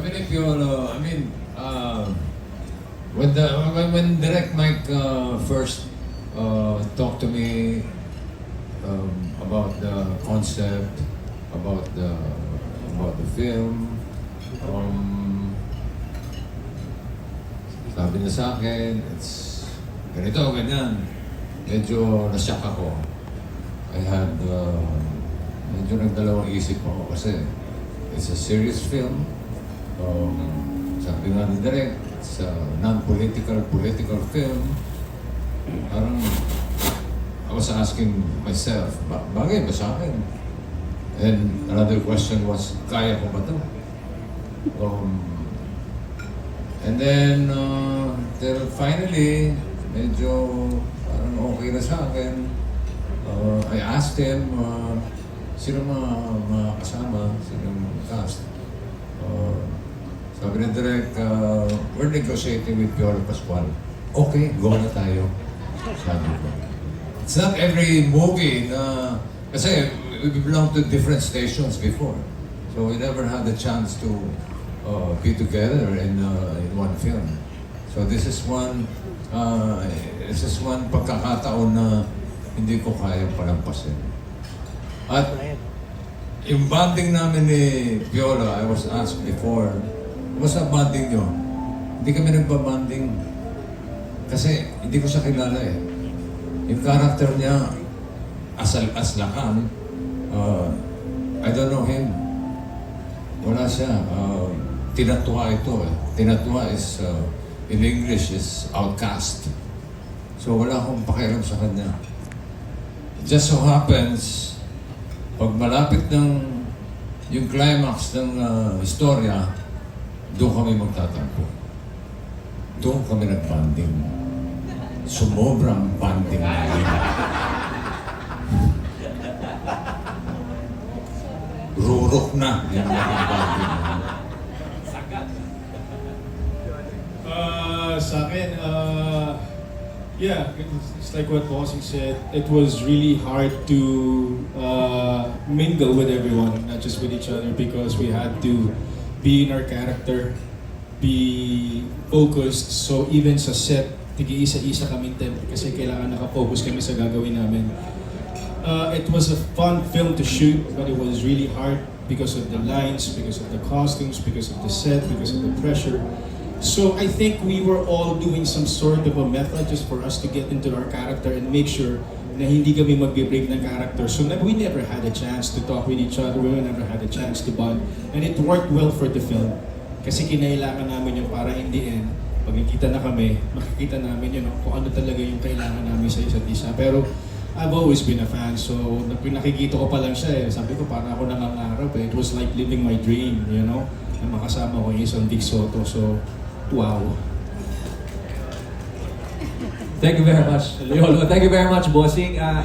Kami ni Piolo, I mean, uh, when the when, when Direct Mike uh, first uh, talked to me um, about the concept, about the about the film, um, sabi niya sa akin, it's ganito, ganyan. Medyo nasyak ako. I had, uh, medyo nagdalawang isip ako kasi it's a serious film. Um, sabi nga ni Direk, it's a non-political, political film. Parang, I was asking myself, ba bagay ba sa akin? And another question was, kaya ko ba ito? Um, and then, uh, till finally, medyo parang okay na sa akin. Uh, I asked him, uh, sino mga, mga kasama, sino mga cast. Uh, sabi na direct, uh, we're negotiating with Piolo Pascual. Okay, go na tayo. Sabi ko. It's not every movie na, kasi we belong to different stations before. So we never had the chance to uh, be together in, uh, in one film. So this is one, uh, this is one pagkakataon na hindi ko kaya palampasin. At yung bonding namin ni Viola, I was asked before, kumusta bonding nyo? Hindi kami nagbabanding. Kasi hindi ko siya kilala eh. Yung character niya, asal aslakan, uh, I don't know him. Wala siya. Uh, tinatwa ito eh. Tinatwa is, uh, in English, is outcast. So wala akong pakialam sa kanya. Just so happens, pag malapit ng yung climax ng uh, istorya, doon kami magtatampo. Doon kami nag-bonding. Sumobrang bonding namin. Rurok na yung bonding namin. Uh, sa akin, uh, yeah, it's like what Bossing said. It was really hard to uh, mingle with everyone, not just with each other, because we had to be in our character, be focused. So even sa set, tigi-isa-isa kami temp kasi kailangan nakafocus kami sa gagawin namin. Uh, it was a fun film to shoot, but it was really hard because of the lines, because of the costumes, because of the set, because of the pressure. So I think we were all doing some sort of a method just for us to get into our character and make sure na hindi kami magbe-break ng character. So we never had a chance to talk with each other, we never had a chance to bond. And it worked well for the film. Kasi kinailangan namin yung para in the end, pag nakita na kami, makikita namin yun, kung ano talaga yung kailangan namin sa isa't isa. Pero I've always been a fan, so nak- nakikita ko pa lang siya eh. Sabi ko, parang ako nangangarap eh. It was like living my dream, you know? Na makasama ko yung isang Big Soto. So, wow. Thank you very much, Lolo. Thank you very much, Bossing. Uh,